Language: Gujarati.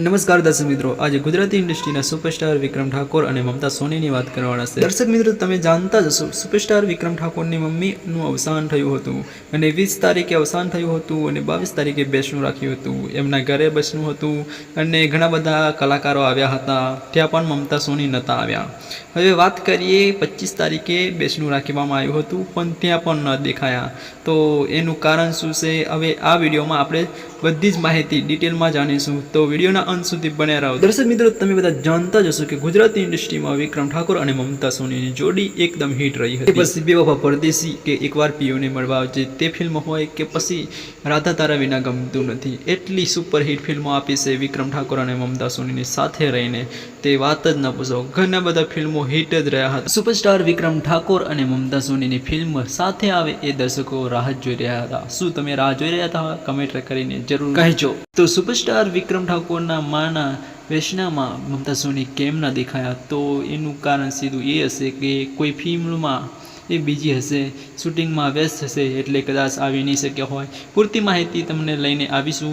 નમસ્કાર દર્શક મિત્રો, આજે ગુજરાતી ઇન્ડસ્ટ્રીના સુપરસ્ટાર વિક્રમ ઠાકોર અને મમતા સોનીની વાત કરવાના છે. દર્શક મિત્રો, તમે જાણતા જ હશો, સુપરસ્ટાર વિક્રમ ઠાકોરની મમ્મીનું અવસાન થયું હતું અને વીસ તારીખે અવસાન થયું હતું અને બાવીસ તારીખે બેસણું રાખ્યું હતું. એમના ઘરે બેસણું હતું અને ઘણા બધા કલાકારો આવ્યા હતા, ત્યાં પણ મમતા સોની નહોતા આવ્યા. હવે વાત કરીએ, પચીસ તારીખે બેસણું રાખવામાં આવ્યું હતું, પણ ત્યાં પણ ન દેખાયા. તો એનું કારણ શું છે? હવે આ વિડીયોમાં આપણે બધી જ માહિતી ડિટેલમાં જાણીશું. તો વિડીયોના અંત સુધી બન્યા રહો. દર્શક મિત્રો, તમે બધા જાણતા જ હશો કે ગુજરાતી ઇન્ડસ્ટ્રીમાં વિક્રમ ઠાકોર અને મમતા સોનીની જોડી એકદમ હિટ રહી હતી. પછી બે બાપા પરદેશી કે એકવાર પીઓને મળવા આવજે તે ફિલ્મ હોય કે પછી રાધા તારા વિના ગમતું નથી. એટલી સુપર હિટ ફિલ્મો આપી છે વિક્રમ ઠાકોર અને મમતા સોનીની સાથે રહીને. તે વાત જ ન પૂછો, ઘણા બધા ફિલ્મો હિટ જ રહ્યા હતા. સુપરસ્ટાર વિક્રમ ઠાકોર અને મમતા સોનીની ફિલ્મ સાથે આવે એ દર્શકો રાહ જોઈ રહ્યા હતા. શું તમે રાહ જોઈ રહ્યા હતા? કમેન્ટ કરીને જરૂર કહેજો તો સુપરસ્ટાર વિક્રમ ઠાકોરના માના વેશનામાં મમતા સોની કેમ ના દેખાયા? તો એનું કારણ સીધું એ હશે કે કોઈ ફિલ્મમાં એ બીજી હશે શૂટિંગમાં વ્યસ્ત હશે એટલે કદાચ આવી નહીં શક્યા હોય. પૂરતી માહિતી તમને લઈને આવીશું.